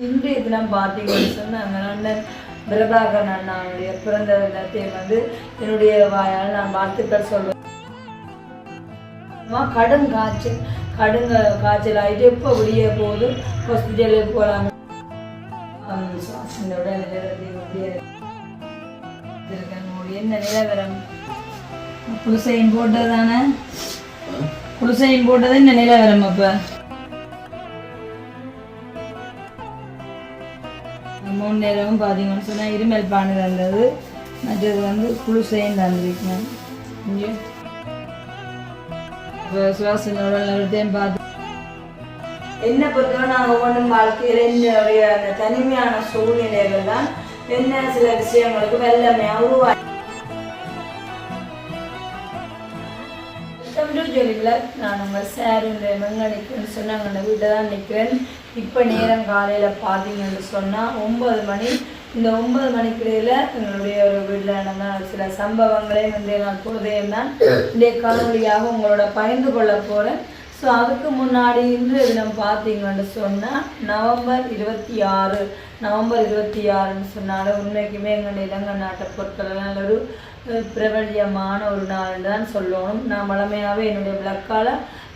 இன்றைய தினம் பார்த்தீங்கன்னு சொன்னாங்க அண்ணன் பிரபாகரன் அண்ணாவுடைய பிறந்த தினத்தை வந்து என்னுடைய வாயால் நான் வாழ்த்துக்கள் சொல்வேன் கடும் காய்ச்சல் கடுங்க காய்ச்சல் ஆகிட்டு எப்போ விடிய போகுது ஹாஸ்பிட்டலுக்கு போகலாம். சுவாசனோட என்ன நிலவரம்? குளிசையும் போட்டது தானே குளிசையின் போட்டது என்ன நிலவரம் அப்போ? மூணு நேரமும் பார்த்தீங்கன்னு சொன்னால் இருமல் பானை தந்தது மற்றது வந்து குளிசையும் தந்திருக்கேன் இங்கே. இப்போ சுவாசனோட எல்லாத்தையும் பார்த்து என்ன பொறுத்தவரை நான் ஒவ்வொன்றும் வாழ்க்கையில் என்னுடைய அந்த தனிமையான சூழ்நிலைகள் தான் என்ன சில விஷயங்களுக்கு வெள்ளமையாக உருவாக்கி ஜொலியில் நான் உங்கள் சார் இந்த மெங்கனிக்குன்னு சொன்னாங்க அந்த வீட்டில் தான் நிற்கிறேன். இப்போ நேரம் காலையில் பார்த்தீங்கன்னு சொன்னால் ஒன்பது மணி. இந்த ஒன்பது மணிக்கிடையில் எங்களுடைய ஒரு வீட்டில் நடந்த சில சம்பவங்களே வந்து நான் பொழுதையும் தான் இன்றைய காணொலியாக உங்களோட பகிர்ந்து கொள்ள போகிறேன் ஸோ அதுக்கு முன்னாடி இன்று தினம் பார்த்தீங்கன்னு சொன்னால் நவம்பர் இருபத்தி ஆறு நவம்பர் இருபத்தி ஆறுன்னு சொன்னாலும் உண்மைக்குமே எங்கள் இலங்கை நாட்டை பொருட்கள் ஒரு பிரபல்யமான ஒரு நாள் தான் சொல்லணும். நான் வளமையாகவே என்னுடைய விளக்கால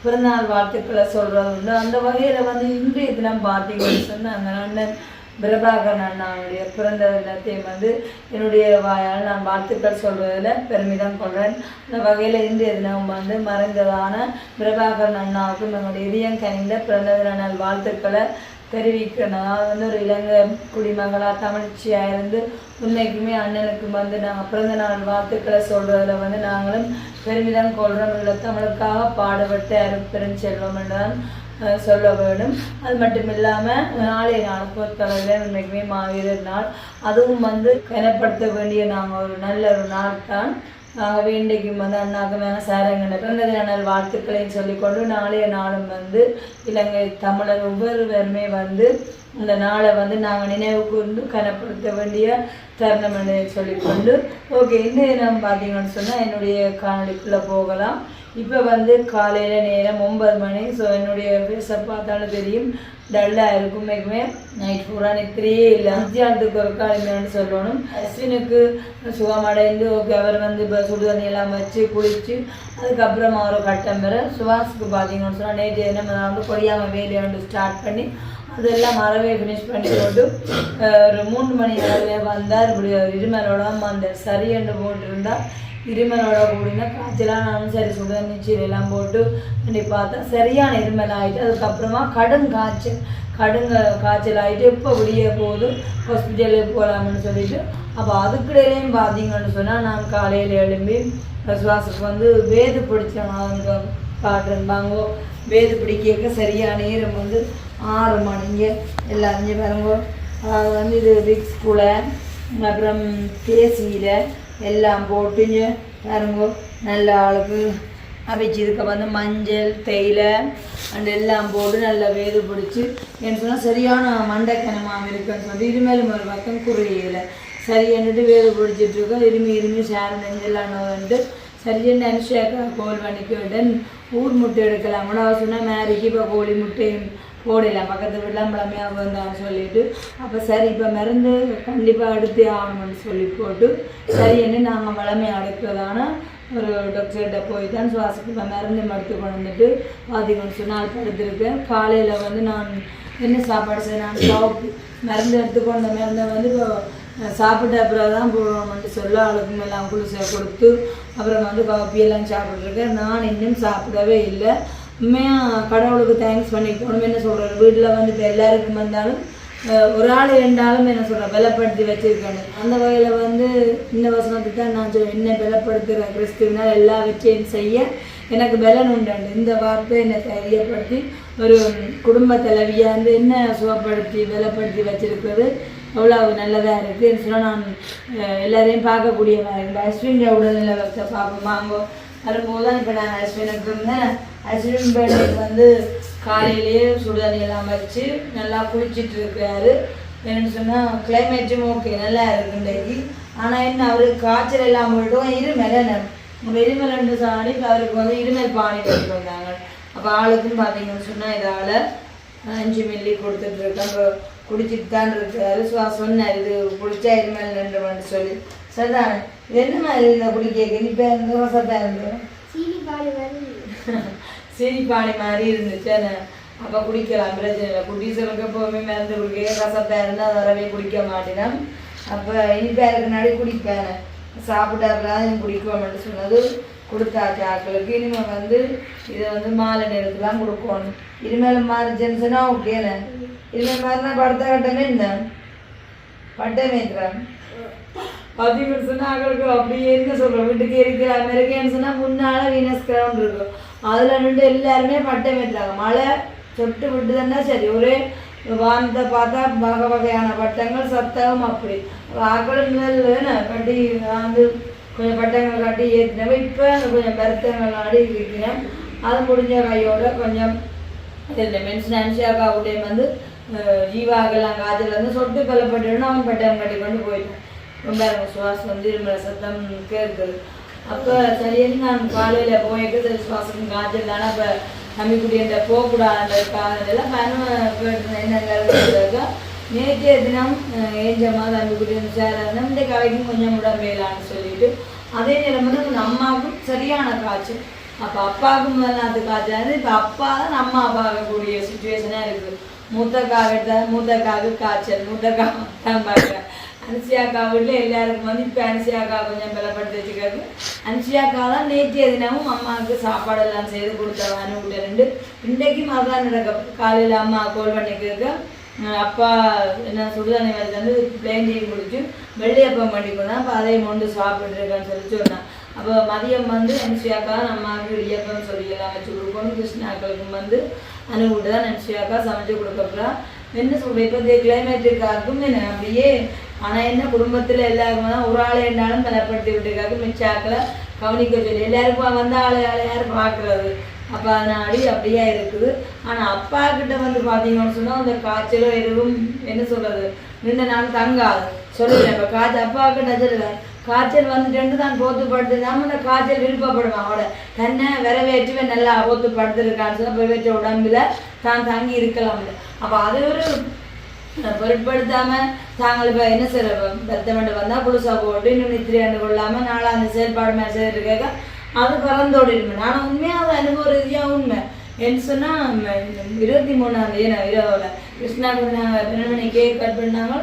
பிறந்தநாள் வாழ்த்துக்களை சொல்கிறது உண்டு. அந்த வகையில் வந்து இன்றைய தினம் பார்த்தீங்கன்னு சொன்னால் அந்த அண்ணன் பிரபாகரன் அண்ணாவுடைய பிறந்த தினத்தை வந்து என்னுடைய வாயால் நான் வாழ்த்துக்கள் சொல்வதில் பெருமிதம் கொள்கிறேன் அந்த வகையில் இன்றைய தினம் வந்து மறைந்ததான பிரபாகரன் அண்ணாவுக்கும் என்னுடைய இதயம் கனிந்த பிறந்த தின நாள் வாழ்த்துக்களை தெரிவிக்கிறேன் நான் வந்து ஒரு இலங்கை குடிமகளாக தமிழ்ச்சியாக இருந்து உண்மைக்குமே அண்ணனுக்கு வந்து நாங்கள் பிறந்த நாள் வாழ்த்துக்களை சொல்கிறதுல வந்து நாங்களும் பெருமிதம் கொள்கிறோம் இல்லை தமிழுக்காக பாடுபட்டு அருப்பெருஞ்செல்வம் என்றுதான் அஹ் சொல்ல வேண்டும். அது மட்டும் இல்லாமல் நாளைய நாள் பொறுத்தளவில் உண்மைக்குமே மாவீரர் நாள். அதுவும் வந்து கனப்படுத்த வேண்டிய நாங்கள் ஒரு நல்ல ஒரு நாள் தான் ஆகவே இன்றைக்கும் வந்து அண்ணாக்கு மேலே சாரங்கன பிறந்த தின வாழ்த்துக்களையும் சொல்லிக்கொண்டு நாளைய நாளும் வந்து இலங்கை தமிழர் ஒவ்வொருவருமே வந்து இந்த நாளை வந்து நாங்கள் நினைவு கூர்ந்து கனப்படுத்த வேண்டிய தருணம் என்று சொல்லிக்கொண்டு ஓகே இந்த நம்ம பார்த்தீங்கன்னு சொன்னால் என்னுடைய காணொலிக்குள்ளே போகலாம். இப்போ வந்து காலையில் நேரம் ஒன்பது மணி. ஸோ என்னுடைய ஃபேஸை பார்த்தாலும் தெரியும். டல்லாக இருக்கும். மேக்குமே நைட் பூரா நித்திரியே இல்லை. மத்தியானத்துக்கு ஒரு காலைன்னு சொல்லணும். அஸ்வினுக்கு சுகமடைந்து ஓகே அவர் வந்து இப்போ சுடுதண்ணி எல்லாம் வச்சு குளித்து அதுக்கப்புறமா ஒரு கட்டம் பெற சுவாஸுக்கு பார்த்தீங்கன்னு சொன்னால் நேற்று நம்ம வந்து கொடியாமல் வேலையை வந்து ஸ்டார்ட் பண்ணி அதெல்லாம் மறவே ஃபினிஷ் பண்ணி போட்டு ஒரு மூணு மணி அளவில் வந்தார். இப்படி ஒரு இருமலோட வந்தார் சரி என்று போட்டிருந்தா இருமலோட கூடினா காய்ச்சலாக நானும் சரி சுட நீச்சல் எல்லாம் போட்டு பண்ணி பார்த்தா சரியான இருமல் ஆகிட்டு அதுக்கப்புறமா கடும் காய்ச்சல். கடுங்க காய்ச்சல் ஆகிட்டு எப்போ வெளியே போகுது ஹாஸ்பிட்டலில் போகலாம்னு சொல்லிட்டு அப்போ அதுக்கிடையிலையும் பார்த்தீங்கன்னு சொன்னால் நான் காலையில் எழும்பி சுவாசுக்கு வந்து வேது பிடிச்சவங்க பாட்டுருந்தாங்கோ வேது பிடிக்க சரியான நேரம் வந்து ஆறு மணிங்க. எல்லாருமே அஞ்சு அது வந்து இது விக்ஸ் கூட அப்புறம் தேசியில் எல்லாம் போட்டுங்க பாருங்கோ நல்ல ஆளுக்கு அவிச்சதுக்கு வந்து மஞ்சள் தேயிலை அண்ட் எல்லாம் போட்டு நல்லா வேது பிடிச்சி என்ன சொன்னால் சரியான மண்டைக்கனமாக இருக்குன்னு சொல்லி இருமேலும் ஒரு பக்கம் குறையில சரி என்னட்டு வேது பிடிச்சிட்டு இருக்கோம் இருமி இருமி சேர நெஞ்செல்லாம் வந்துட்டு சரின்னு அனுஷாக்கா கோல் பண்ணிக்கிட்டேன் ஊர் முட்டை எடுக்கலாம் கூட அவ சொன்னால் மேரிக்கு இப்போ கோழி முட்டையும் போடலாம் பக்கத்து வீட்டில் பழமையாக வந்தான்னு சொல்லிட்டு அப்போ சரி இப்போ மருந்து கண்டிப்பாக எடுத்தே ஆகணும்னு சொல்லி போட்டு சரின்னு நாங்கள் வளமை அடுக்கிறதான ஒரு டாக்டர்கிட்ட போய் தான் சுவாசத்துக்கு மருந்து மடுத்து கொண்டு வந்துட்டு பார்த்தீங்கன்னு சொன்னால் படுத்திருக்கேன். காலையில் வந்து நான் என்ன சாப்பாடு செய்ய நான் சாப்பிட்டு மருந்து எடுத்துக்கொண்ட மருந்தை வந்து இப்போ சாப்பிட்ட அப்புறம் தான் போகணும்னு சொல்ல ஆளுக்கும் எல்லாம் குளிசை கொடுத்து அப்புறம் வந்து காப்பியெல்லாம் சாப்பிட்ருக்கேன் நான் இன்னும் சாப்பிடவே இல்லை. உண்மையாக கடவுளுக்கு தேங்க்ஸ் பண்ணிக்கணும் என்ன சொல்கிறது வீட்டில் வந்து இப்போ எல்லாருக்கும் வந்தாலும் ஒரு ஆள் ரெண்டாலும் என்ன சொல்கிறேன் பலப்படுத்தி வச்சிருக்காங்க அந்த வகையில் வந்து இந்த வசனத்துக்கு தான் நான் சொல் என்ன பலப்படுத்துகிற கிறிஸ்துவினால் எல்லா விஷயம் செய்ய எனக்கு பலன் உண்டாண்டு. இந்த வார்த்தை என்னை தைரியப்படுத்தி ஒரு குடும்ப தலைவியாக வந்து என்ன சுகப்படுத்தி பலப்படுத்தி வச்சிருக்கிறது? அவ்வளோ நல்லதாக இருக்குது சொன்னால் நான் எல்லாரையும் எல்லாரையும் மாதிரி இந்த அஸ்வின் வச்ச பார்ப்போம்? அங்கே வரும்போது தான் இப்போ நான் அஸ்வினுக்கு இருந்தேன் ஹஸ்பண்ட் பேர்டேக்கு வந்து காலையிலேயே சுடுதண்ணி எல்லாம் வச்சு நல்லா குளிச்சிட்டு இருக்கிறாரு என்னன்னு சொன்னால் கிளைமேட்டும் ஓகே நல்லா இருக்கு இன்றைக்கு ஆனால் என்ன அவருக்கு காய்ச்சல் எல்லாம் போய்ட்டும் இருமல் என்ன நம்ம ரெண்டு சாணி அவருக்கு வந்து இருமல் பாணி கொண்டு வந்தாங்க அப்போ ஆளுக்கும் பார்த்தீங்கன்னு சொன்னால் இதால் அஞ்சு மில்லி கொடுத்துட்ருக்கேன் இப்போ குடிச்சிட்டு தான் இருக்காரு. சொன்னார் இது குடிச்சா இருமல் நின்றுமென்று சொல்லி. சரிதானே? என்ன மாதிரி இந்த குடிக்க இனிப்பா இருந்து ரசப்பா இருந்து சீனி பால் வருது சீனிப்பானி மாதிரி இருந்துச்சு என்ன அப்போ குடிக்கலாம். பிரச்சனை இல்லை. குட்டீசலுக்கு எப்போவுமே மருந்து குடிக்க ரசப்பா இருந்தால் அதை வரவே குடிக்க மாட்டேன். அப்போ இனிப்பா இருக்கனாடி குடிப்பேன். சாப்பிட்டாப்புலாம் குடிக்குவோம்னு சொன்னது கொடுத்தாச்சு ஆக்களுக்கு இனிமேல் வந்து இதை வந்து மாலை நேரத்துல தான் கொடுக்கணும். இனிமேல் மாறிச்சுன்னு ஓகேல. இனிமேல் மாறினா படுத்த கட்டமே இந்த பட்டமே இருக்கிறேன் பார்த்தீங்கன்னு சொன்னால் அவங்களுக்கு அப்படியே என்ன சொல்கிறோம் வீட்டுக்கு இருக்கிற அமெரிக்கன்னு சொன்னால் முன்னால் வீனஸ் கிரவுண்ட் இருக்கும். அதில் நின்று எல்லாருமே பட்டம் ஏற்றுறாங்க மழை சொட்டு விட்டுதுன்னா சரி ஒரே வானத்தை பார்த்தா வகை வகையான பட்டங்கள் சத்தகம் அப்படி. ஆக்கள் கட்டி வந்து கொஞ்சம் பட்டங்கள் கட்டி ஏற்றினவை இப்போ கொஞ்சம் பருத்தங்கள் ஆடி இருக்கிறேன் அது முடிஞ்ச கையோட கொஞ்சம் இந்த மென்ஷன் அன்ஷியாக்காவுடைய வந்து அஹ், ஜீவாக்கெல்லாம் காய்ச்சல் வந்து சொட்டு கலப்பட்டுன்னு அவன் பட்டம் கட்டி கொண்டு போயிட்டான். ரொம்ப சுவாசம் வந்து சத்தம் கேட்குது. அப்போ சரியான நான் காலையில் போயிட்டு சரி சுவாசம் காய்ச்சல் தானே அப்போ நம்பிக்குடி என்ற போகக்கூடாது காலையில் பயணம் என்னங்க நேற்றைய தினம் அஹ், ஏஞ்சம்மா தம்பிக்குடி சார் இந்த கலைக்கும் கொஞ்சம் உடம்பேலான்னு சொல்லிட்டு அதே நேரம் வந்து அந்த அம்மாவுக்கும் சரியான காய்ச்சல். அப்போ அப்பாவுக்கும் முதல்ல காய்ச்சல். இப்போ அப்பா தான் அம்மா பார்க்கக்கூடிய சுச்சுவேஷனாக இருக்குது. மூத்தக்காக மூத்தக்காவுக்கு காய்ச்சல் மூத்தக்கா தான் பார்க்குறேன். அன்சியாக்கா வீட்டில் எல்லாருக்கும் வந்து இப்போ அன்சியாக்கா கொஞ்சம் பலப்படுத்தி வச்சுக்காது அன்சியாக்கா தான் நேற்றைய தினமும் அம்மாவுக்கு சாப்பாடெல்லாம் செய்து கொடுத்தவன் அனுப்பிட்டு ரெண்டு இன்றைக்கும் அதான் நடக்க காலையில் அம்மா கோல் பண்ணி கேட்க அப்பா என்ன சுடுதண்ணி வருது வந்து பிளேன் டீ குடிச்சு வெள்ளையப்பம் பண்ணிக்கணும் அப்போ அதையும் கொண்டு சாப்பிட்ருக்கேன்னு சொல்லி சொன்னான் அப்போ மதியம் வந்து அனுஷியாக்கா அம்மாவுக்கு இடியப்பம் சொல்லி எல்லாம் வச்சு கொடுக்கணும் கிருஷ்ணாக்களுக்கும் வந்து அனுகூட்டு தான் அனுஷியாக்கா சமைச்சு கொடுக்கப்புறம் என்ன சொல்கிறேன் இப்போ இந்த கிளைமேட்டுக்காருக்கும் என்ன அப்படியே ஆனால் என்ன குடும்பத்தில் எல்லாருக்கும் தான் ஒரு ஆளை என்னாலும் பலப்படுத்தி விட்டுருக்காங்க. மிச்சாக்களை கவனிக்க சொல்லி எல்லாருக்கும் வந்த ஆளை ஆளை யாரும் பார்க்குறது? அப்போ அதனாடி அப்படியே இருக்குது. ஆனால் அப்பா கிட்ட வந்து பார்த்தீங்கன்னு சொன்னால் அந்த காய்ச்சலோ எதுவும் என்ன சொல்கிறது நின்று நாள் தங்காது. சொல்லுவேன் இப்போ காய்ச்சல் அப்பா கிட்ட சொல்லுவேன் காய்ச்சல் வந்துட்டு தான் போத்து படுத்து நம்ம இந்த காய்ச்சல் விருப்பப்படுவான் அவட தன்னை வரவேற்றுவே நல்லா போத்து படுத்துருக்கான்னு சொல்லி வச்ச உடம்புல தான் தங்கி இருக்கலாம். அப்போ அது ஒரு பொருட்படுத்தாம தாங்கள் இப்போ என்ன செய்ய பெத்தமண்டு வந்தால் புதுசாக போட்டு இன்னும் நித்திரி ஆண்டு கொள்ளாமல் நாளா அந்த செயல்பாடு மேலே செய்யறதுக்காக அது பறந்தோடி இருப்பேன் ஆனால் உண்மையாக அது அனுபவ ரீதியாக உண்மை என்ன சொன்னால் இருபத்தி மூணாம் தேதி நான் இரவில் கிருஷ்ணா நாங்கள் கட் பண்ணாங்க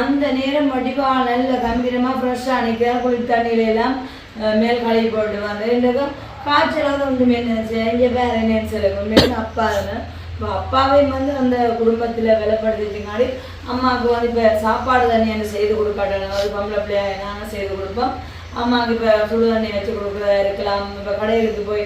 அந்த நேரம் வடிவாக நல்ல கம்பீரமாக ஃப்ரெஷ்ஷாக அன்னைக்கு குளிர் தண்ணியில எல்லாம் மேல் கழுவி போட்டு வந்தேன். காய்ச்சலாக வந்து மேலே நினைச்சு இங்கே வேற நினைச்சல உண்மையில அப்பா இருந்தேன் இப்போ அப்பாவையும் வந்து அந்த குடும்பத்தில் விலைப்படுத்திச்சுங்காடி அம்மாவுக்கு வந்து இப்போ சாப்பாடு தண்ணி என்ன செய்து கொடுக்காட்டணும். அது பொம்பளை பிள்ளையா நாங்கள் செய்து கொடுப்போம். அம்மாவுக்கு இப்போ சுடு தண்ணி வச்சு கொடுக்குறதா இருக்கலாம். இப்போ கடைகளுக்கு போய்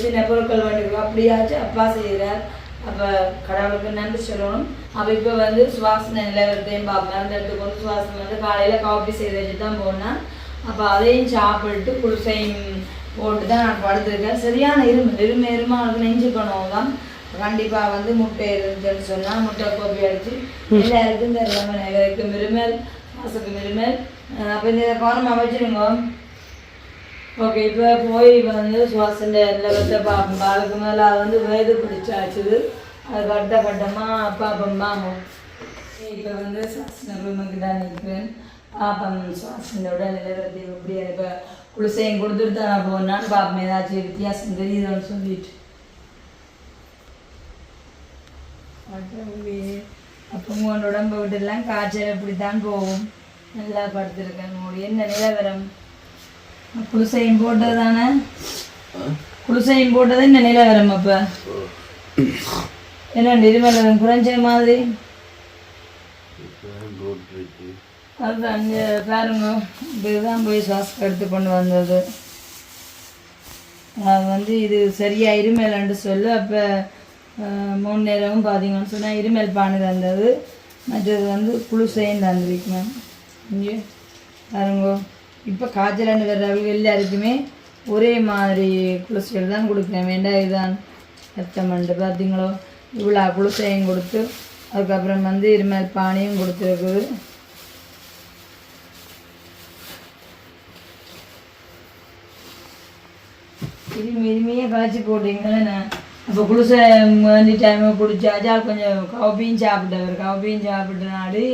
சின்ன பொருட்கள் வேண்டி அப்படியாச்சும் அப்பா செய்கிறார் அப்போ கடவுளுக்கு நன்றி சொல்லணும். அப்போ இப்போ வந்து சுவாசனை நிலவரத்தையும் பார்ப்பேன் அந்த இடத்துக்கு வந்து சுவாசனை வந்து காலையில் காஃபி செய்து வச்சு தான் போனேன். அப்போ அதையும் சாப்பிட்டு குளிசையும் போட்டு தான் நான் படுத்திருக்கேன். சரியான இருமல் இருமை இருமாளுக்கு நெஞ்சு பண்ணுவோம் கண்டிப்பாக வந்து முட்டை இருந்துச்சுன்னு சொன்னால் முட்டை கோப்பி அடிச்சு எல்லாருக்கும் தெரியாமல் எல்லாருக்கும் இருமல் மாசுக்கு இருமல். அப்போ இந்த கவனமாக வச்சுருங்க ஓகே இப்போ போய் வந்து சுவாசண்ட நிலவரத்தை பார்ப்போம் பாலுக்கு மேலே அது வந்து வேது பிடிச்சாச்சுது அது கட்ட கட்டமாக பாப்பம் பாமோம் இப்போ வந்து சுவாசன ரூமுக்கு தான் நிற்கிறேன் பாப்பம் சுவாசனோட நிலவரத்தை எப்படி இப்போ குளிசையும் கொடுத்துட்டு தான் நான் போனான்னு பாப்போம். ஏதாச்சும் வித்தியாசம் தெரியுதான்னு சொல்லிட்டு. அப்போ உங்களோட உடம்பு விட்டுலாம் காய்ச்சல் இப்படி தான் போகும். நல்லா படுத்துருக்கேன் மூடி. என்ன நிலவரம்? குளிசையும் போட்டது தானே குளிசையும் போட்டது இந்த நிலவரம் அப்போ? என்ன இருமலம் குறைஞ்ச மாதிரி? அதுதான் பாருங்க. இதுதான் போய் சுவாசம் எடுத்து கொண்டு வந்தது. அது வந்து இது சரியா இருமல்னு சொல்லு. அப்போ மூணு நேரமும் பார்த்தீங்கன்னு சொன்னால் இருமல் பானு தந்தது. மற்றது வந்து குளிசையும் தந்துருக்கு மேம். இங்கே பாருங்க. இப்போ காய்ச்சலாண்டு வர்றவங்க எல்லாருக்குமே ஒரே மாதிரி குளிசைகள் தான் கொடுக்குறேன். வேண்டாம் இதுதான் ரத்தமண்டு பார்த்தீங்களோ இவ்வளோ குளிசையும் கொடுத்து அதுக்கப்புறம் வந்து இருமல் பானையும் கொடுத்துருக்குது. இது இருமையே காய்ச்சி நான். அப்போ குளிசை வேண்டி டைம் குடிச்சாச்சு அது கொஞ்சம் காஃபியும் சாப்பிட்டவர். காஃபியும் சாப்பிட்ட நாடு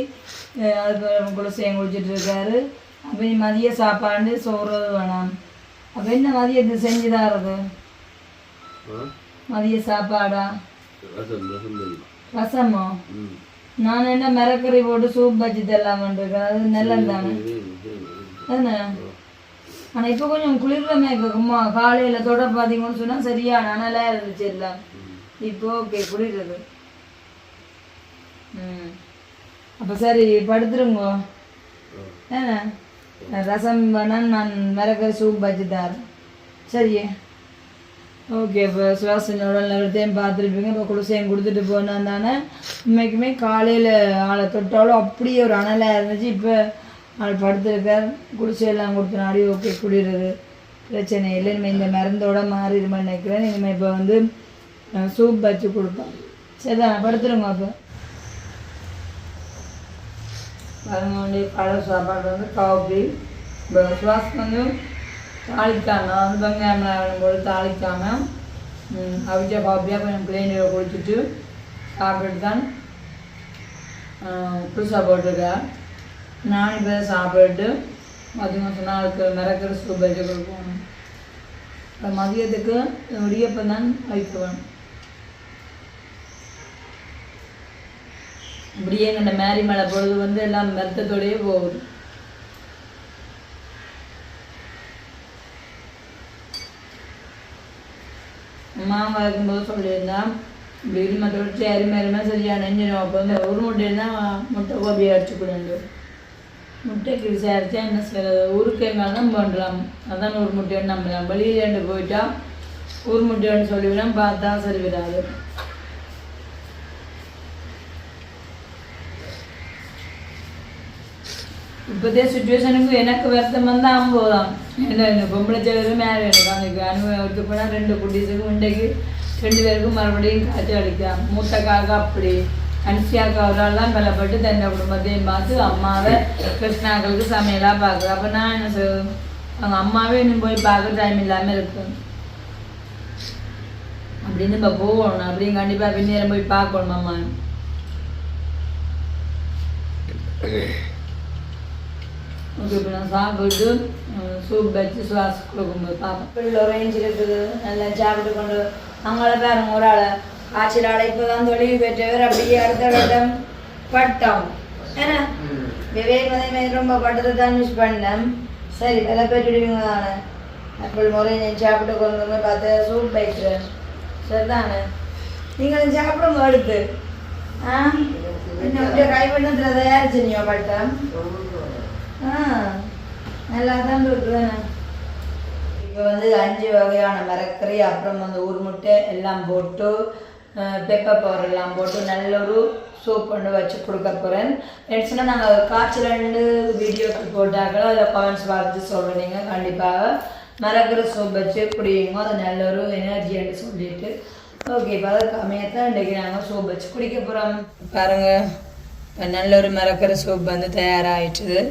அதுக்கு குளிசையும் குடிச்சிட்டு இருக்காரு. அப்போ மதிய சாப்பாடு சோறு வேணாம். அப்போ என்ன மதியத்துக்கு செஞ்சு தரது? மதிய சாப்பாடா? ரசம் நான் என்ன மிரக்கறி போட்டு சூப் வச்சு தரலாமன் இருக்கேன். அது நல்லது தானே? என்ன ஆனால் இப்போ கொஞ்சம் குளிர்லமே இருக்குமா காலையில் தொடர் பார்த்தீங்கன்னு சொன்னால் சரியான அனலாக இருந்துச்சு எல்லாம். இப்போ ஓகே குளிர்றது ம். அப்போ சரி படுத்துருங்க. என்ன ரசம் வேணால் நான் மிரக்கறி சூப் பஜ்ஜி தரேன் சரியே ஓகே இப்போ சுவாசனோட எல்லாத்தையும் பார்த்துருப்பீங்க. இப்போ குளிசையும் கொடுத்துட்டு போனால் தானே இன்றைக்குமே காலையில் ஆளை தொட்டாலும் அப்படியே ஒரு அனலாக இருந்துச்சு. இப்போ ஆள் படுத்திருக்கார் கொடுத்து நாடி ஓகே குடிடுறது பிரச்சனை இல்லை. இனிமேல் இந்த மருந்தோட மாறிடுமா நினைக்கிறேன். இனிமேல் இப்போ வந்து சூப் வச்சு கொடுப்போம் சரிதான் படுத்துருங்க அப்போ. பாருங்க வந்து பழ சாப்பாடு வந்து காஃபி இப்போ சுவாசம் வந்து தாளிக்காம வந்து வெங்காயம் போட்டு தாளிக்காம அவிச்ச காஃபியாக கொஞ்சம் பிளேனில் குடிச்சிட்டு சாப்பிட்டு தான் புதுசாக போட்டிருக்கேன் நான் இப்போ சாப்பிட்டு மதியம் சொன்னால் அதுக்கு மிரக்கிற சூப் வச்சு இப்போ மதியத்துக்கு இடியப்பம் தான் வைக்குவேன் இப்படியே எங்கள் மேரி மலை பொழுது வந்து எல்லாம் மெத்தத்தோடையே போகுது. மாங்காய் இருக்கும்போது சொல்லியிருந்தான் இப்படி இடுமத்தோட சேரி மேலுமே சரியாக நெஞ்சிடும். அப்போ வந்து ஒரு முட்டையில் தான் முட்டை கோபியை கொடுங்க முட்டைக்கு விசாரிச்சா என்ன செய்யறது ஊருக்கேங்கால் தான் பண்ணலாம் அதான் ஒரு முட்டைன்னு நம்பலாம் வெளியிலேண்டு போயிட்டா ஊர் முட்டைன்னு சொல்லிவிடும் பார்த்தா சரி விடாது இப்போதே சுச்சுவேஷனுக்கு எனக்கு வருத்தம் வந்து ஐம்பது தான் என்ன என்ன பொம்பளை சேவருக்கு மேலே எனக்கு எனக்கு அனுபவத்துக்கு போனால் ரெண்டு குட்டீஸுக்கு இன்றைக்கு ரெண்டு பேருக்கும் மறுபடியும் காய்ச்சல் அடிக்கலாம் மூத்த காக்கா அப்படி அனுசியாக்கா அவரால் பலப்பட்டு தன்னை குடும்பத்தையும் பார்த்து அம்மாவை கிருஷ்ணாக்களுக்கு சமையலாக பார்க்குறேன் அப்போ நான் என்ன செய்வேன் அவங்க அம்மாவே இன்னும் போய் பார்க்க டைம் இல்லாமல் இருக்கு. அப்படின்னு இப்போ போகணும். அப்படின்னு கண்டிப்பாக பின்னேரம் போய் பார்க்கணும் அம்மா ஓகே இப்போ நான் சாப்பிட்டு சூப் வச்சு சுவாசம் கொடுக்கும்போது பார்ப்பேன் பிள்ளை ரேஞ்சில் இருக்குது. நல்லா சாப்பிட்டு கொண்டு அவங்கள பாருங்க ஒரு ஆளை. காய்ச்சல் ஆளை இப்போ தான் தொழில் பெற்றவர் அப்படியே அடுத்த கட்டம் பட்டம் ஏன்னா விவேக் வந்து ரொம்ப பட்டத்தை தான் மிஸ் பண்ணேன் சரி விலை பெற்றுடுவீங்க தானே அப்படி முறை நீ சாப்பிட்டு கொண்டு வந்து பார்த்து சூப் வைக்கிறேன் சரிதானே நீங்களும் சாப்பிடுங்க அடுத்து ஆ இன்னும் கை பண்ணத்தில் தயாரிச்சு நீ பட்டம் ஆ நல்லா தான் இருக்கு இப்போ வந்து அஞ்சு வகையான மரக்கறி அப்புறம் வந்து ஊர் முட்டை எல்லாம் போட்டு பெப்பர் பவுடர் எல்லாம் போட்டு நல்ல ஒரு சூப் ஒன்று வச்சு கொடுக்க போகிறேன் எடுத்துனா நாங்கள் காய்ச்சல் ரெண்டு வீடியோக்கு போட்டாக்களோ அதில் கமெண்ட்ஸ் பார்த்து சொல்கிறீங்க கண்டிப்பாக மறக்கிற சூப் வச்சு குடியுங்க அது நல்ல ஒரு எனர்ஜின்னு சொல்லிட்டு. ஓகே இப்போ அதை கம்மியாக இன்றைக்கி நாங்கள் சூப் வச்சு குடிக்க போகிறோம் பாருங்கள் இப்போ நல்ல ஒரு மறக்கிற சூப் வந்து தயாராகிட்டுது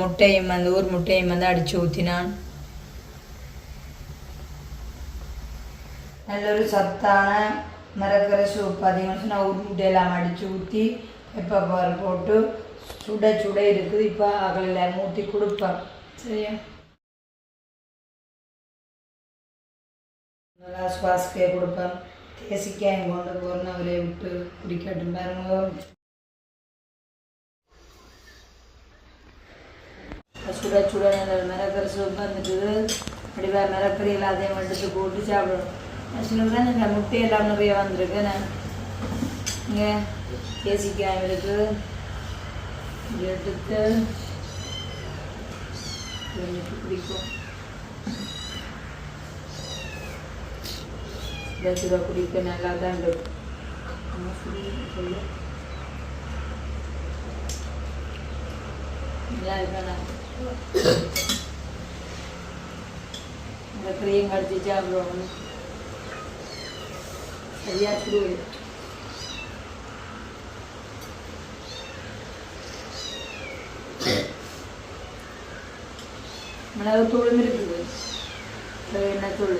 முட்டையும் வந்து ஊர் முட்டையும் வந்து அடித்து ஊற்றினான் நல்ல ஒரு சத்தான மரக்கரை சூப் அதிகம் சொன்னால் ஊர் முட்டையெல்லாம் அடித்து ஊற்றி பெப்பர் பவர் போட்டு சுட சுட இருக்குது இப்போ அகலில் ஊற்றி கொடுப்பேன் சரியா நல்லா சுவாசிக்க கொடுப்பேன் தேசிக்காய் கொண்டு போகிறேன்னு அவரே விட்டு குடிக்கட்டும் பாருங்க சுட சுட நல்ல மிரக்கறி சூப் வந்துட்டுது அப்படிவா மிரக்கறி எல்லாத்தையும் எடுத்து போட்டு சாப்பிடணும் ஆக்சுவலாக இந்த முட்டையெல்லாம் நிறைய வந்திருக்கு. நான் இங்கே தேசிக்காய் இருக்கு எடுத்து எனக்கு பிடிக்கும். இதை குடிக்க நல்லா தான் இருக்கும் நல்லா இருக்கா இந்த கிரீம் கடிச்சு சாப்பிடுவோம். சரியா சுடு மிளகு தூளும் இருக்குது அது என்ன தூள்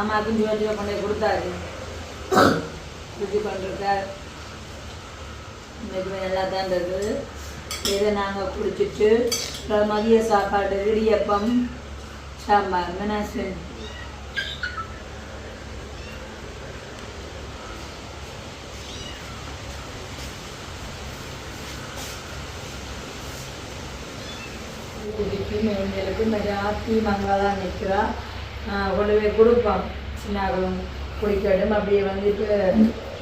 மாமாவுக்கும் ஜோதியில் கொண்டு போய் கொடுத்தாரு. குடிச்சு கொண்டிருக்கார் இன்னைக்கு நல்லா தான் இருந்தது. இதை நாங்கள் குடிச்சிட்டு மதிய சாப்பாடு இடியப்பம் சாம்பார். மெனாஸ்வின் குடிக்கு மேஞ்சலுக்கு மெஜாத்தி மங்காதான் நிற்கிறா கொண்டு போய் கொடுப்போம் சின்னாகவும் குடிக்கட்டும். அப்படியே வந்துட்டு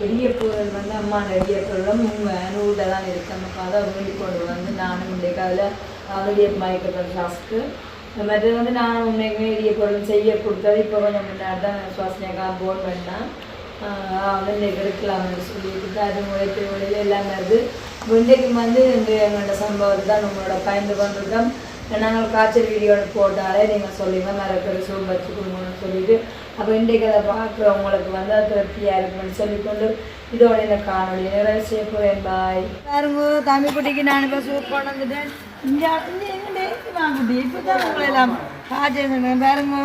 இடியப்பூரல் வந்து அம்மா இடியப்பூரம் உங்கள் நூலில் தான் இருக்கு. நமக்கு அதை வேண்டி கொண்டு வந்து நானும் இன்றைக்கு அதில் இடியப்பம் மயக்கத்தோட சாஸ்க்கு மற்றது வந்து நானும் உண்மைக்குமே இடியப்பொருள் செய்ய கொடுத்தது. இப்போ கொஞ்சம் முன்னாடி தான் சுவாசனைக்கா போன் பண்ணேன் வந்து இன்னைக்கு எடுக்கலாம்னு சொல்லிட்டு அது முளைத்து முறையில் எல்லாம் வருது. இன்றைக்கு வந்து இந்த எங்களோட சம்பவத்தை தான் நம்மளோட பயந்து கொண்டிருக்கோம். நாங்கள் காய்ச்சல் வீடியோ போட்டாலே நீங்கள் சொல்லுங்கள் நிறைய பேர் சூப் வச்சு கொடுங்கன்னு சொல்லிட்டு அப்போ இன்றைக்கு அதை பார்க்குறவங்களுக்கு வந்து அது திருப்தியாக இருக்கும்னு சொல்லிக்கொண்டு இதோட இந்த காணொலி நிறைய சேர்ப்பேன் பாய் பாருங்க தம்பி குட்டிக்கு நான் இப்போ சூப் கொண்டு வந்துட்டேன். இங்கே இங்கே எங்கே இப்போ தான் உங்களை எல்லாம் காய்ச்சல் பாருங்க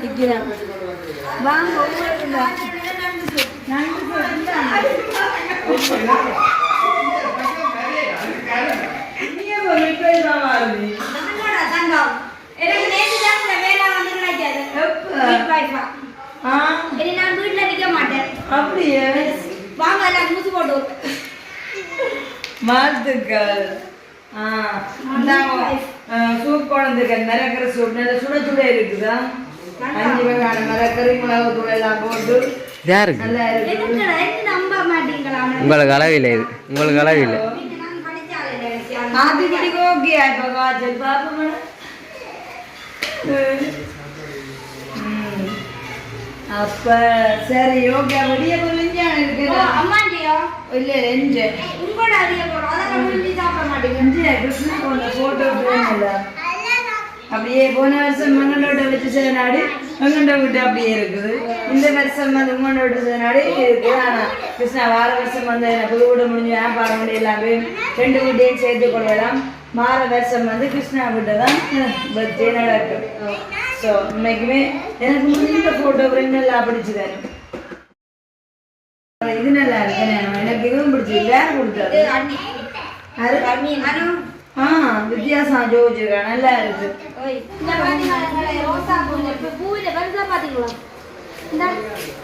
நிற்கிறேன் வாங்க உங்களுக்கு தான். நன்றி ஒரு முப்பது ரூபா வாங்குறீ. எனக்கு நேத்து தான் இந்த வேலை வந்து கிடைக்காது எப்ப? வீட் வைஃபா. ஆ, இனி நான் வீட்ல நிக்க மாட்டேன் அப்படியே வாங்க எல்லாம் மூச்சு போட்டு வாழ்த்துக்கள் ஆ, இந்தாங்க. ஆ, சூப் குழந்தைகள் மிளகர சூப் நல்ல சுட சுட இருக்குதா அஞ்சு வகையான மிளகரி மிளகு தூள் எல்லாம் போட்டு யாருக்கு நல்லா இருக்குது எனக்கு எனக்கு நம்ப மாட்டீங்களா உங்களுக்கு அளவில்லை இது உங்களுக்கு அளவில்லை எனக்கு ஆதி படிக்க ஓகே இப்போ காய்ச்சல் பாப்போம் அப்ப சரி ஓகே விடிய புரிஞ்சா ஓ, இருக்குது அம்மாண்டியோ இல்ல ரெஞ்சு உங்களோட அதிக போடும் அதான் முடிஞ்சு சாப்பிட மாட்டீங்க ரெஞ்சு கிருஷ்ணன் போன போட்டோ அப்படியே போன வருஷம் மங்கண்டோட வச்சு செய்ய மங்கண்ட விட்டு அப்படியே இருக்குது. இந்த வருஷம் வந்து உங்கண்ட விட்டு செய்ய நாடு இருக்கு. ஆனா கிருஷ்ணா வார வருஷம் வந்து புது வீடு முடிஞ்சு வியாபாரம் வீடு எல்லாமே ரெண்டு வீட்டையும் சேர்த்து கொள்ளலாம். வார வருஷம் வந்து கிருஷ்ணா வீட்டை தான் பர்த்டே நடக்கும். ஸோ இன்னைக்குமே எனக்கு முடிந்த ஃபோட்டோ ஃப்ரேம் எல்லாம் பிடிச்சது இது நல்லா இருக்கு எனக்கு இதுவும் பிடிச்சது வேற கொடுத்தது அண்ணி. அண்ணி. ஆ வித்தியாசம் ஜோதிச்சிருக்கேன் நல்லா இருக்கு.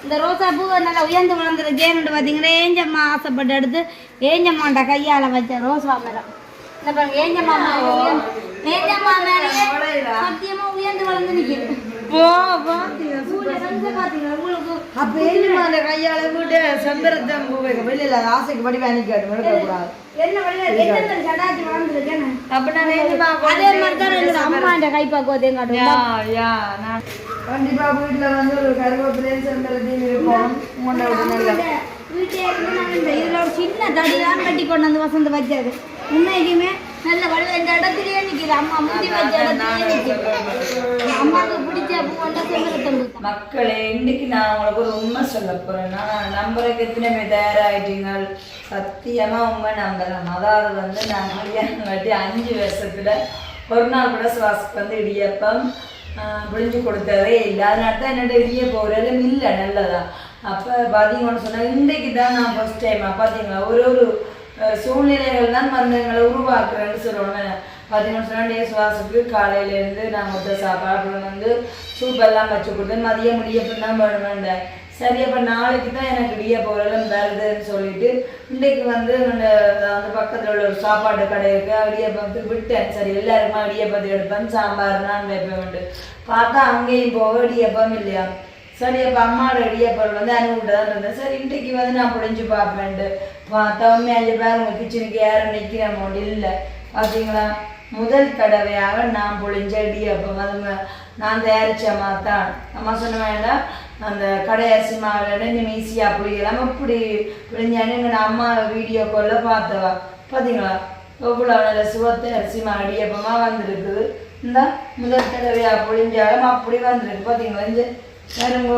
இந்த ரோசா பூ நல்லா உயர்ந்து வளர்ந்துரு ஜேனுண்டு பாத்தீங்கன்னா ஏஞ்சம்மா ஆசைப்பட்டு எடுத்து ஏஞ்சம்மாண்ட கையால வச்ச ரோசா மரம். இந்த பாருங்க ஏஞ்சம்மா மேல ஏஞ்சம்மா மேலேயே சத்தியமா உயர்ந்து வளர்ந்து நிக்குது. போ பாத்தீங்களா? உங்களுக்கு அப்ப ஏழுமா அந்த கையால பூ வைக்க வெளியில ஆசைக்கு படி எடுக்க கூடாது. கண்டிப்பா வீட்டுல வந்து ஒரு கருவேப்பிலையும் செம்பரத்தையும் இருந்து இந்த இதுல ஒரு சின்ன தடி தான் கட்டி கொண்டு வந்து வசந்து வச்சது உண்மைக்குமே நல்ல வள்ள இந்த இடத்துலயே நிக்குது. அம்மா முத்தி வச்ச இடத்துலயே நிக்குது. அம்மாவுக்கு பிடிச்ச பூ வந்து செம்பரத்தம் மக்களே இன்னைக்கு நான் உங்களுக்கு ஒரு உண்மை சொல்ல போறேன். நான் நம்புறதுக்கு எத்தனை பேர் தயாராகிட்டீங்க சத்தியமா உண்மை நம்பலாம் அதாவது வந்து நான் கல்யாணம் கட்டி அஞ்சு வருஷத்துல ஒரு நாள் கூட சுவாசுக்கு வந்து இடியப்பம் புழிஞ்சு கொடுத்ததே இல்லை. அதனால தான் என்னோட ஒரு எல்லாம் இல்லை நல்லதா. அப்போ பார்த்தீங்கன்னு சொன்னா இன்றைக்கு தான் நான் ஃபர்ஸ்ட் டைம் பார்த்தீங்களா ஒரு ஒரு சூழ்நிலைகள் தான் வந்து எங்களை உருவாக்குறேன்னு சொல்லணும் பார்த்தீங்கன்னு சொன்னால் டே சுவாசுக்கு காலையிலேருந்து நான் மொத்த சாப்பாடு வந்து சூப்பெல்லாம் வச்சு கொடுத்தேன் மதியம் முடியப்பம் தான் வேணுமெண்டேன் சரி அப்போ நாளைக்கு தான் எனக்கு இடிய போகிறதும் வருதுன்னு சொல்லிட்டு இன்றைக்கு வந்து அந்த பக்கத்தில் உள்ள ஒரு சாப்பாடு கடை இருக்கு. இடியப்பத்துக்கு விட்டேன். சரி எல்லாருக்குமா இடியப்பத்து எடுப்பேன் சாம்பார் நான் வைப்பேன் பார்த்தா அங்கேயும் போக இடியப்பம் இல்லையா? சரி அப்போ அம்மாவோட இடியப்பம் வந்து அனுப்பிட்டு தான் இருந்தேன் சரி இன்றைக்கு வந்து நான் புழிஞ்சு பார்ப்பேன்ட்டு. பார்த்தா அஞ்சு பேர் உங்கள் கிச்சனுக்கு யாரும் நிற்கிற அமௌண்ட் இல்லை பார்த்தீங்களா முதல் தடவையாக நான் புழிஞ்ச இடியப்பம் அது நான் தயாரிச்ச தான். அம்மா சொன்ன வேண்டாம் அந்த கடையாசி அரிசி மாவில் நீ ஈஸியாக புளிக்கலாம் அப்படி புளிஞ்சானு எங்கள் அம்மா வீடியோ கால்ல பார்த்தவா? பார்த்தீங்களா எவ்வளோ நல்ல சுவத்தை அரிசி மா இடியப்பமாக வந்திருக்குது. இந்த முதல் தடவையாக புளிஞ்சாலும் அப்படி வந்திருக்கு. பார்த்தீங்களா இந்த பாருங்க.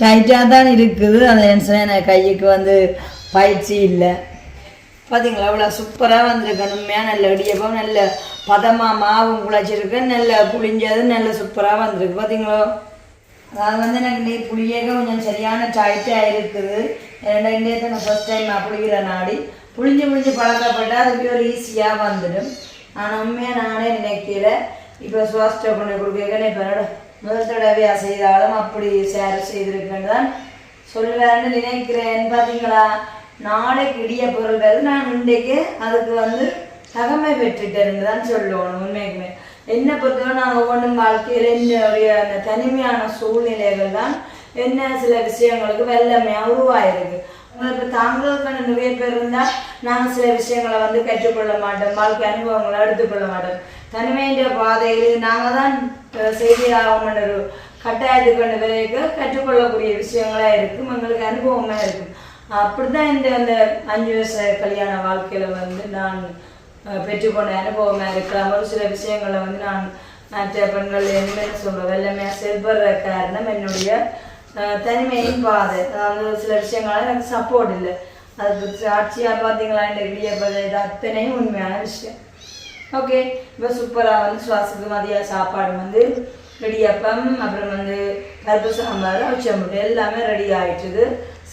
டைட்டாக தான் இருக்குது. அந்த எனக்கு கைக்கு வந்து பயிற்சி இல்லை. பார்த்தீங்களா அவ்வளோ சூப்பராக வந்திருக்கு உண்மையாக நல்ல இடியப்பம் நல்ல பதமாக மாவும் குழச்சிருக்கு நல்ல புளிஞ்சது நல்ல சூப்பராக வந்திருக்கு. பார்த்தீங்களோ அதாவது வந்து எனக்கு நீ புளியேக கொஞ்சம் சரியான டைட்டாக இருக்குது. ஏன்னா இன்றைய நான் ஃபஸ்ட் டைம் நான் புளிக்கிற நாடி புளிஞ்சு புளிஞ்சு பழக்கப்பட்டால் அதுக்கு ஒரு ஈஸியாக வந்துடும். ஆனால் உண்மையாக நானே நினைக்கல. இப்போ சுவாஸ்டை பண்ணி கொடுக்க இப்போ முதல் தடவையாக செய்தாலும் அப்படி சேர செய்திருக்கேன்னு தான் சொல்லுவேன்னு நினைக்கிறேன். பார்த்தீங்களா நாளைக்கு இடிய பொருள் வருது நான் இன்றைக்கு அதுக்கு வந்து தகமை பெற்றுட்டேன்னு தான் சொல்லணும் உண்மைக்குமே. என்னை பொறுத்தவரை நான் ஒவ்வொன்றும் வாழ்க்கையில் என்னுடைய அந்த தனிமையான சூழ்நிலைகள் தான் என்ன சில விஷயங்களுக்கு வெள்ளமையாக உருவாயிருக்கு. இப்போ தாங்களுக்கான நிறைய பேர் இருந்தால் நாங்கள் சில விஷயங்களை வந்து கற்றுக்கொள்ள மாட்டோம். வாழ்க்கை அனுபவங்களை எடுத்துக்கொள்ள மாட்டோம். தனிமைன்ற பாதையில் நாங்கள் தான் அஹ், செய்தி ஆகணுன்ற ஒரு கட்டாயத்துக்கு கொண்ட பிறகு கற்றுக்கொள்ளக்கூடிய விஷயங்களாக இருக்கும் எங்களுக்கு அனுபவமாக இருக்கும். அப்படி தான் இந்த அந்த அஞ்சு வருஷ கல்யாண வாழ்க்கையில் வந்து நான் பெற்றுக்கொண்ட அனுபவமாக இருக்கலாம். ஒரு சில விஷயங்களை வந்து நான் மற்ற பெண்கள் என்ன சொல்கிறேன் வெள்ளமே செல்படுற காரணம் என்னுடைய தனிமையின் பாதை. அதாவது சில விஷயங்களால் எனக்கு சப்போர்ட் இல்லை. அதை பற்றி சாட்சியாக பார்த்தீங்களா? இந்த இடியப்பதை இது அத்தனையும் உண்மையான விஷயம். ஓகே. இப்போ சூப்பராக வந்து சுவாசத்துக்கு மதிய சாப்பாடு வந்து இடியப்பம் அப்புறம் வந்து பருப்பு சாம்பார் அவிச்ச முட்டை எல்லாமே ரெடி ஆயிட்டுது.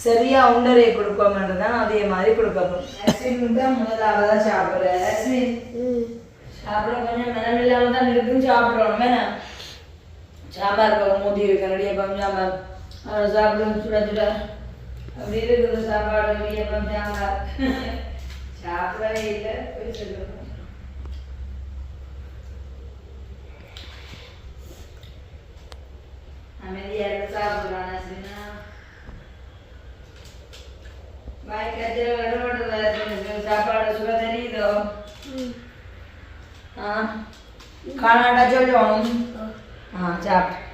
சரியா உண்டரை கொடுப்போம்ன்றது தான் அதே மாதிரி கொடுக்கப்போம் ஐஸ்கிரீம் தான் முதலாவதாக சாப்பிட்றேன். ஐஸ்கிரீம் சாப்பிட கொஞ்சம் மனம் இல்லாமல் தான் இருக்குன்னு சாப்பிடணும் வேணாம் சாம்பார் பக்கம் மூடி இருக்கேன் இடியப்பம் சாம்பார். அதை சாப்பிடுங்க சுட சுட. அப்படி இருக்குது சாப்பாடு. இடியப்பம் சாம்பார். சாப்பிடவே இல்லை. போய் சொல்லுங்க. அமைதியாக இருந்து சாப்பிடலாம் நசினா பாய் கஜல் விடமாட்டது சாப்பாடு சுட தெரியுதோ ஆ காணாண்டா சொல்லணும் ஆ சாப்பிட்டு